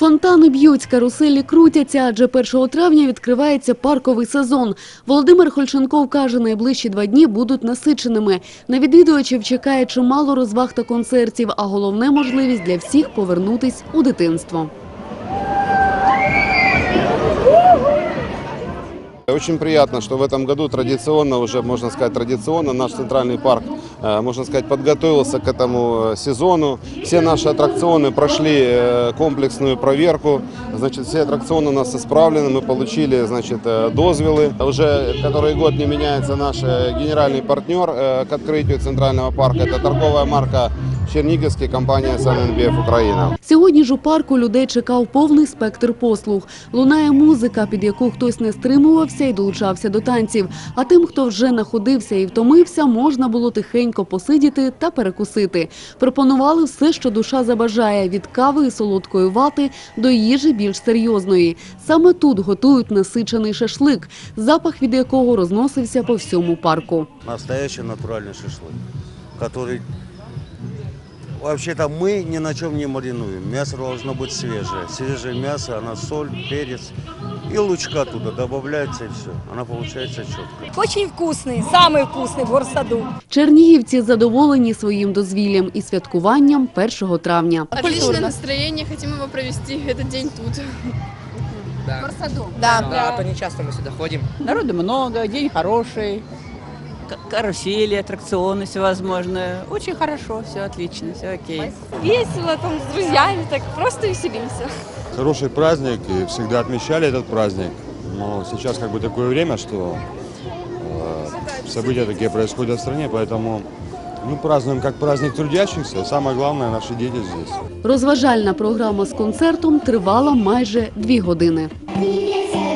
Фонтани б'ють, каруселі крутяться, адже 1 травня відкривається парковий сезон. Володимир Хольченков каже, найближчі два дні будуть насиченими. На відвідувачів чекає чимало розваг та концертів, а головне – можливість для всіх повернутись у дитинство. Очень приятно, что в этом году традиционно, уже можно сказать традиционно, наш центральный парк, э, можно сказать, подготовился к этому э, сезону. Все наши аттракционы прошли э, комплексную проверку. Значит, все аттракционы у нас исправлены, мы получили, значит, э, дозвелы. Уже который год не меняется наш э, генеральный партнер э, к открытию центрального парка. Это торговая марка Черниговский, компания СННБФ Украина. Сьогодні ж у парку людей чекав повний спектр послуг. Лунає музика, під яку хтось не стримувався і долучався до танців. А тим, хто вже находився і втомився, можна було тихенько посидіти та перекусити. Пропонували все, що душа забажає – від кави і солодкої вати до їжі більш серйозної. Саме тут готують насичений шашлик, запах від якого розносився по всьому парку. настоящий натуральный шашлык, который вообще-то мы ни на чем не маринуем. Мясо должно быть свежее. Свежее мясо, она соль, перец и лучка туда добавляется и все. Она получается четко. Очень вкусный, самый вкусный в горсаду. Чернігівці задоволені своїм дозвіллям і святкуванням 1 травня. Отличное настроение, хотим его провести этот день тут. Да. Да, то не часто мы сюда ходим. Народу много, день хороший, к- карусели, аттракционы всевозможные. Очень хорошо, все отлично, все окей. Весело там с друзьями, так просто веселимся. Хороший праздник, и всегда отмечали этот праздник. Но сейчас как бы такое время, что э, события такие происходят в стране, поэтому мы празднуем как праздник трудящихся. Самое главное, наши дети здесь. Розважальна програма з концертом тривала майже дві години. Двигайся,